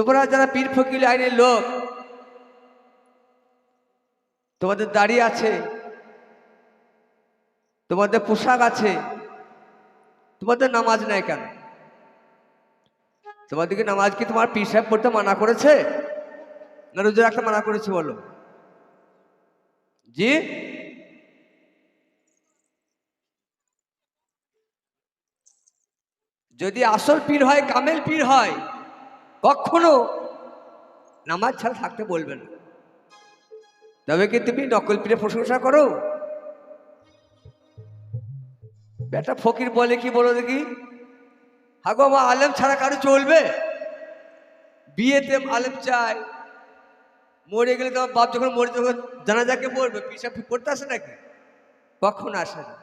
তোমরা যারা পীর ফকির আইনের লোক, তোমাদের দাড়ি আছে, তোমাদের পোশাক আছে, তোমাদের নামাজ নাই কেন? তোমাদেরকে নামাজ কি তোমার পীর সাহেব পড়তে মানা করেছে? না রোজা রাখতে মানা করেছে বলো। জি? যদি আসল পীর হয়, কামেল পীর হয় কখনো নামাজ ছাড়া থাকতে বলবে না। তবে কি তুমি নকল পীরের প্রশংসা করো? বেটা ফকির বলে কি বলো দেখি? হাগো, আমার আলেম ছাড়া কারও চলবে? বিয়েতে আলেম চাই মরে গেলে তোমার বাপ যখন মরে তখন জানাজাকে পড়বে পিসাব পড়তে আসে নাকি? কখন আসে না।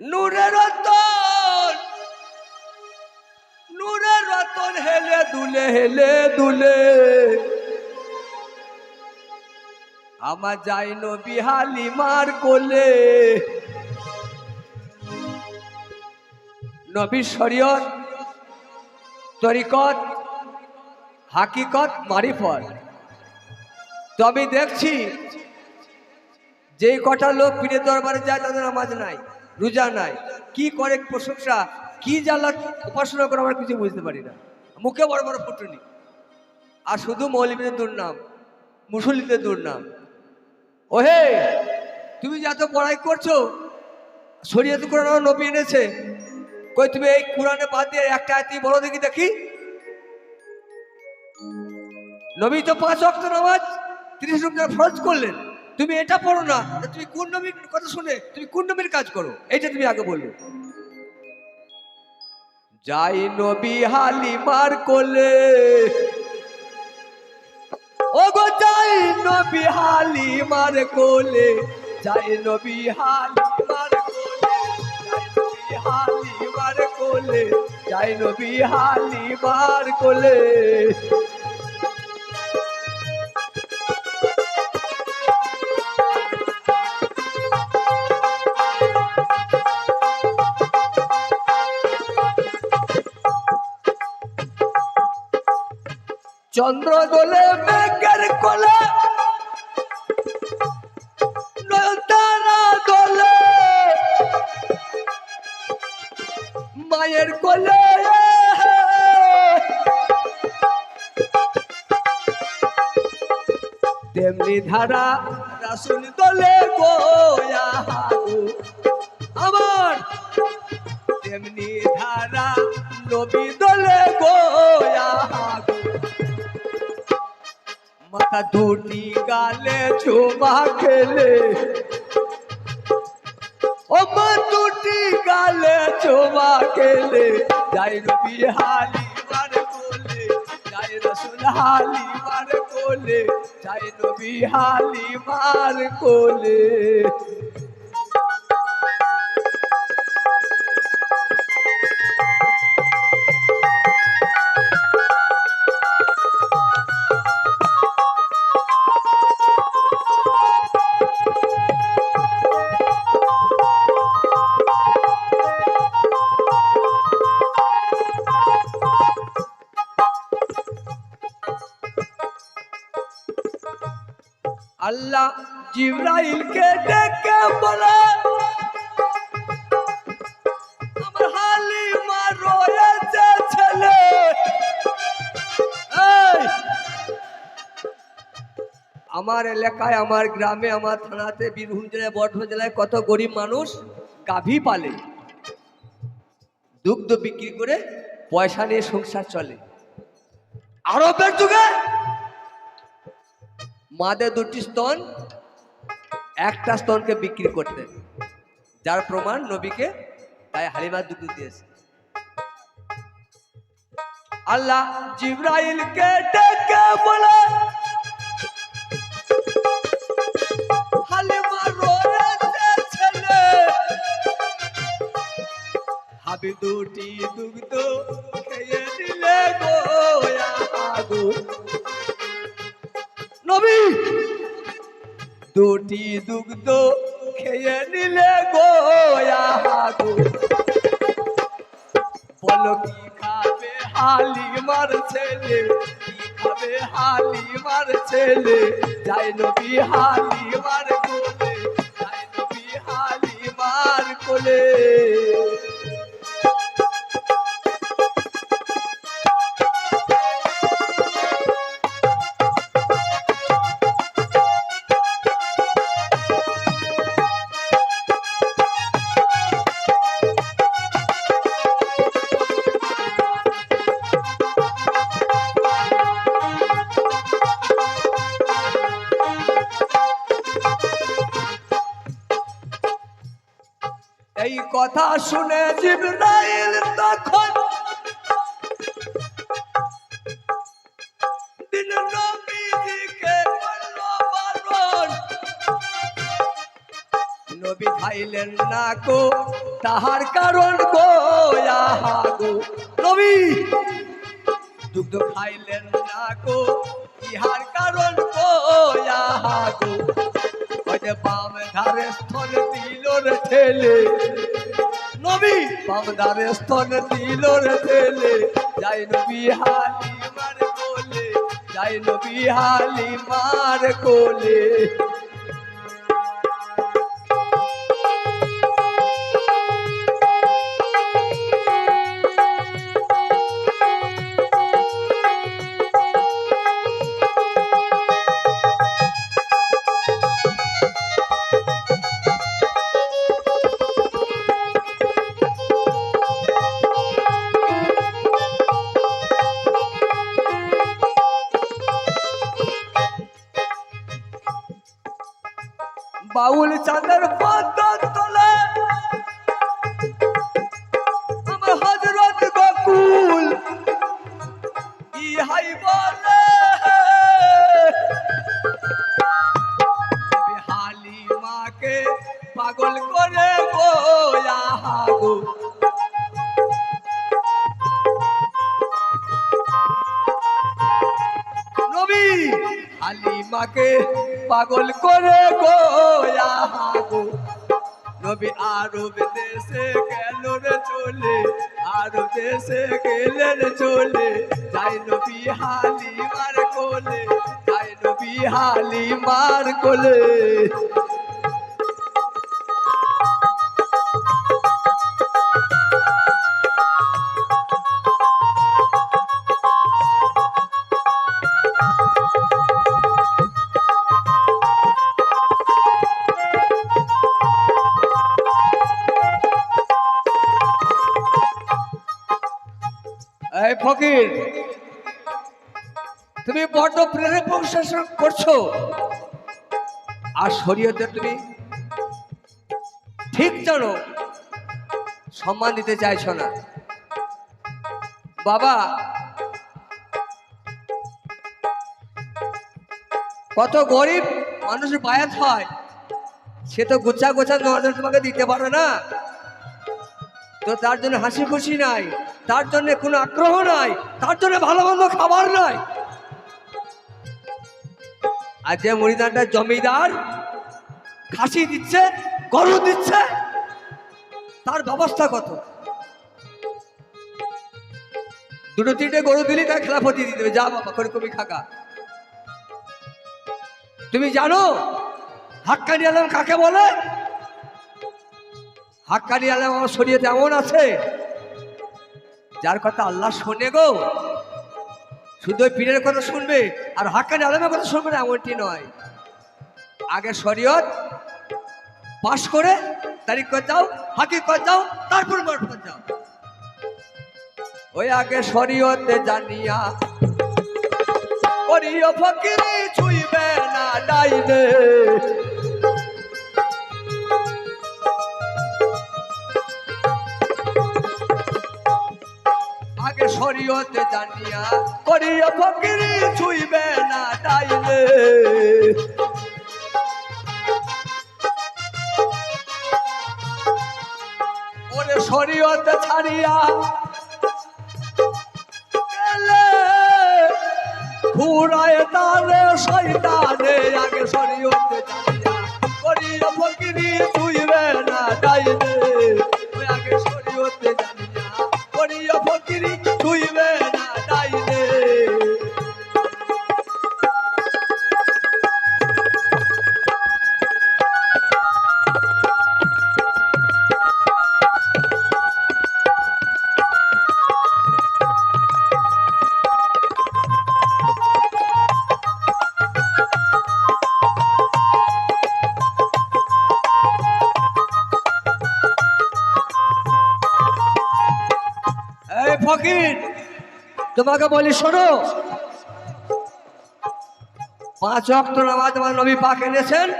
নূরের রতন হেলে দুলে হেলে দুলে। আমার যাই নবী হালিমার কোলে। নবী শরীয়ত, তরিকত, হাকিকত, মারিফত। তো আমি দেখছি যে কটা লোক পীরের দরবারে যায়, তাদের নামাজ নাই, রোজা নাই। কি করে প্রশংসা কি জ্বালা উপাসনা করে আমরা কিছু বুঝতে পারি না। মুখে বড় বড় ফুটুনি। আর শুধু মৌলবীদের দুর্নাম, মুসল্লিদের দুর্নাম। ওহে, তুমি যত পড়াই করছ, শরীয়ত কোরআন নবী এনেছে। কই তুমি এই কোরআনে বাদ দিয়ে একটা আয়াতি বলো দেখি দেখি। নবী তো পাঁচ অক্ট নামাজ, তিরিশ রকম ফরজ করলেন। তুমি এটা পড়ো না, তুমি কোন নবীর কথা শুনে তুমি কোন নবীর কাজ করো? এইটা তুমি আগে বলবে। যাই নবী হালিমার কোলে। ও গো যাই নবী হালিমার কোলে, যাই নবী হালিমার কোলে, যাই নবী হালিমার কোলে, যাই নবী হালিমার কোলে। চন্দ্র দোলে মেঘের কোলে, নয়নতারা দোলে মায়ের কোলে, তেমনি ধারা রাসুল দোলে গোয়া আমার তেমনি ধারা নবী দোলে দুটি গালে চুমা খেলে। ও দুটি গালে চুমা খেলে। যাই রবি হালি মার কোলে যাই রসুল হালি বার কোলে যাই নবী হালি মার কোলে। আমার এলাকায়, আমার গ্রামে, আমার থানাতে, বীরভূম জেলায়, বর্ধমান জেলায় কত গরিব মানুষ গাভী পালে। দুগ্ধ বিক্রি করে পয়সা নিয়ে সংসার চলে। আরবের যুগে মাদের দুটি স্তন, একটা স্তনকে বিক্রি করতেন যার প্রমাণ নবীকে তাই হালিমার দুধ দিয়েছে। আল্লাহ জিব্রাইলকে ডেকে বলে হাবি দুটি দুগ্ধ খেয়ে দিলে নবী! দুটি দুগ্ধ খেয়ে নিলে গোয়া বলো কি খাবে হাল হালিমার ছেলে? কি খাবে হালিমার ছেলে? যাই নবী হালিমার কোলে যাই নবী হালিমার কোলে। কথা শুনে জিবরাইল তখন। নবী খাইলেন না গো, তাহার কারণ গো গো নবী দুগ্ধ খাইলেন, না গো, ইহার কারণ গো গো যে বাম ধারে স্থল দিল রে ঠেলে নবী বাম ধারে স্থল দিল রে ঠেলে যাই নবী হালি মার কোলে, যাই নবী হালি মার কোলে। দেশে গেল রে চলে, আর দেশে গেলেন চলে। যাই নবী হালিমার কোলে যাই নবী হালিমার কোলে। এই ফকির, তুমি বড্ড প্রেরে প্রশাসন করছ। আর শরীয়তে তুমি ঠিক জানো, সম্মান দিতে চাইছো না। বাবা, কত গরিব মানুষ বায়াত হয়, সে তো গোছা গোছা নজর তোমাকে দিতে পারে না। তো তার জন্য হাসি খুশি নাই, তার জন্য কোনো আগ্রহ নাই, তার জন্য ভালো মন্দ খাবার নাই। আর যে মরিদানটা জমিদার খাসি দিচ্ছে, গরু দিচ্ছে, তার ব্যবস্থা কত? দুটো তিনটে গরু দিলি, তার খেলাফতি দিয়ে দেবে, যা বাবা, করে কবি খাকা তুমি জানো, হাক্কানি আলম কাকে বলে? হাক্কানি আলম আমার শরীয়তে এমন আছে, যার কথা আল্লাহ শোনে গো। শুধু ওই পীরের কথা শুনবে, আর হাক্কানি আলমের কথা শুনবে না, এমনটি নয়। আগে শরীয়ত পাশ করে তারিখ করে যাও হাকি করে যাও, তারপর মারফত যাও। ওই আগে শরীয়তে জানিয়া করিও ফকিরি, ছুইবে না ডাইনে। শরীয়তে জানিয়া করিও ফকিরি ছুইবে না ডাইনে ওরে শরীয়তে ছাড়িয়া ঘুরায় তারে শয়তানে, আগে শরীয়তে তোমাকে বলি, শোনো। পাঁচ অক্ট নামাজ আমার নবী পাক এনেছেন।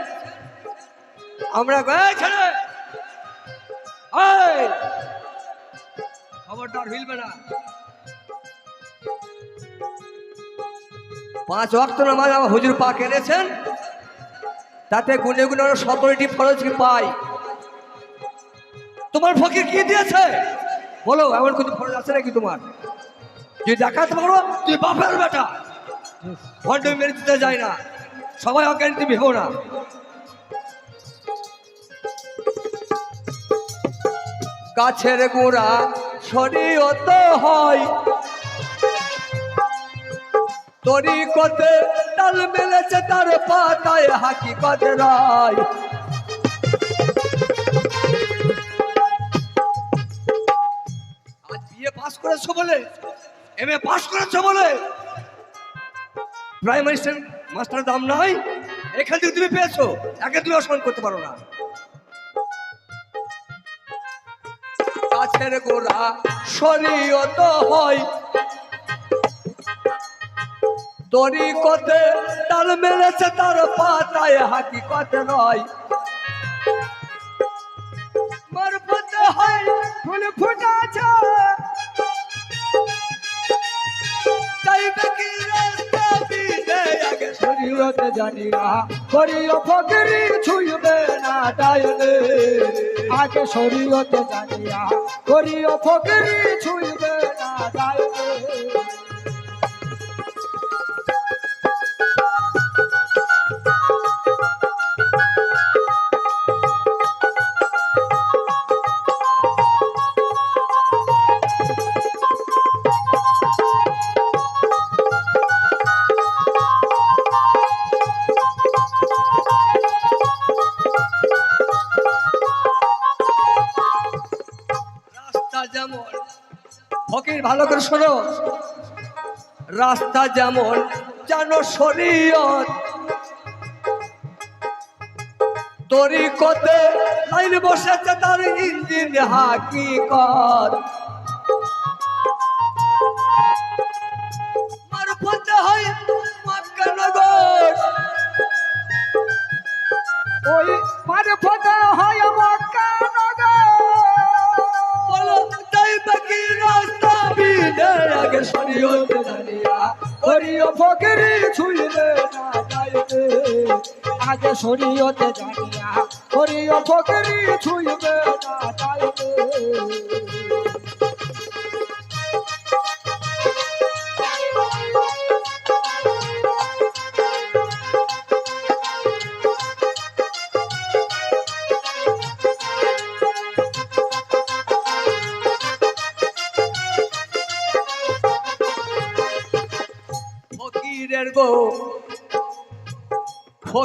আমরা ছেলে! হিলবে না। পাঁচ অক্ট নামাজ আমার হুজুর পাক এনেছেন। তাতে গুনে গুনে সতেরোটি ফরজ কি পাই। তোমার ফকির কি দিয়েছে? বলো, এমন কিছু ফরজ আছে নাকি তোমার? যদি দেখাতে পারো তুই বাপের বেটা। ভণ্ড মেরে দিতে যায় না। সবাই অজ্ঞান, তুমি ভেবো না। গাছের গোড়া শরীয়ত হয়। তরিকতে তাল মেলেছে তার পাতায় হাকি হাকিকত রায়। করেছ বলে? এম এ পাস করেছ বলে? প্রাইমারি মাস্টার দাম নাই? এখান থেকে তুমি পেয়েছ। একে তুমি অসম্মান করতে পারো না। গাছের গোড়া শরীয়ত হয়। তরিকতে তাল মেলেছে, তার পাতায় হাকিকত নয়। শরীয়ত জানি না করিও ফকিরি, ছুঁইবে না ডায়নে আগে শরীয়ত জানিয়া করিও ফকিরি, ছুঁইবে না ডায়নে ফকির শোনো। রাস্তা যেমন যেন শরীয়ত, তরিকতে লাইন বসেছে তার ইঞ্জিন হাকিকত। মারফতে হয় মক্কানগর ওই মারে ফতে হয় মক্কা শরীয়ত জানিয়া করিও ফকরি ছুইবে না ডায়নে আগে শরীয়ত জানিয়া করিও ফকরি ছুইবে না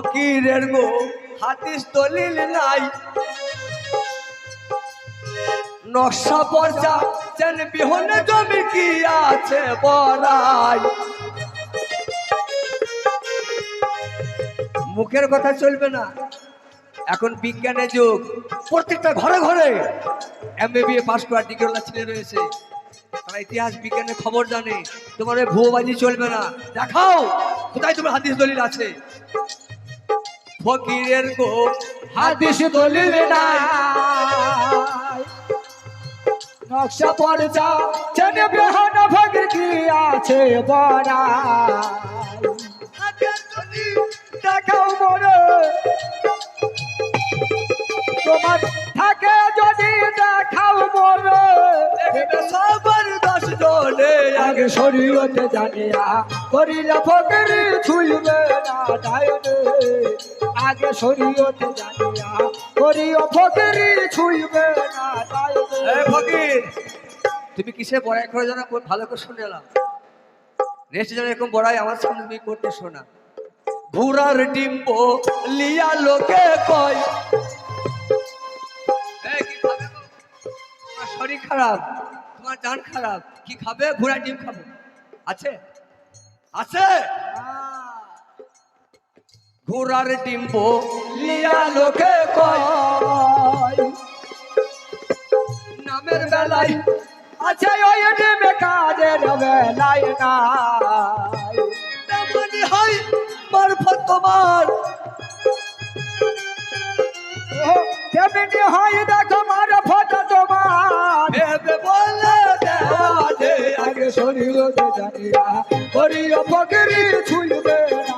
ফকিরের গো হাতিস দলিল নাই। নকশা পর্চা যেন বিহনে জমি কি আছে বড়াই। মুখের কথা চলবে না। এখন বিজ্ঞানের যুগ। প্রত্যেকটা ঘরে ঘরে এম এ পাস করা ডিগ্রিওয়ালা ছেলে রয়েছে। তারা ইতিহাস, বিজ্ঞানের খবর জানে। তোমার ভুয়োবাজি চলবে না। দেখাও কোথায় তোমার হাদিস দলিল আছে। ফকিরের গো হাদিস দলিল নাই। নকশা পড়ছা চেনে বেহন ভগর কি আছে বড়া দেখাও মরে তোমার থাকে যদি দেখাও মরে সবার আগে শরীয়তে জানিয়া করিলে ফকরি ছুইবে না ডায়নে। আগে শরীয়তে জানিয়া করিও ফকরি ছুইবে না ডায়নে। ফকির তুমি কিসে বড়াই করে জানা? ভালো করে শুনে এলাম নেক্সট যেন এরকম বড়াই আমার সামনে তুমি করতে শোনা। ঘোড়ার ডিম্ব লিয়া লোকে কয় শরীর খারাপ তোমার জান খারাপ। কি খাবে? ঘোড়ার ডিম খাব। আছে? আছে? ঘোড়ার ডিম্ব লিয়া লোকে নামের বেলায় আছে ওই ডিমে কাজের বেলায় তেমনি হয় মারফত তোমার। ও তেমনি হয় দেখো মার ফটো তোমার। বলে আগে শরীর জানিয়া করিও ফকিরি ছুইবে না।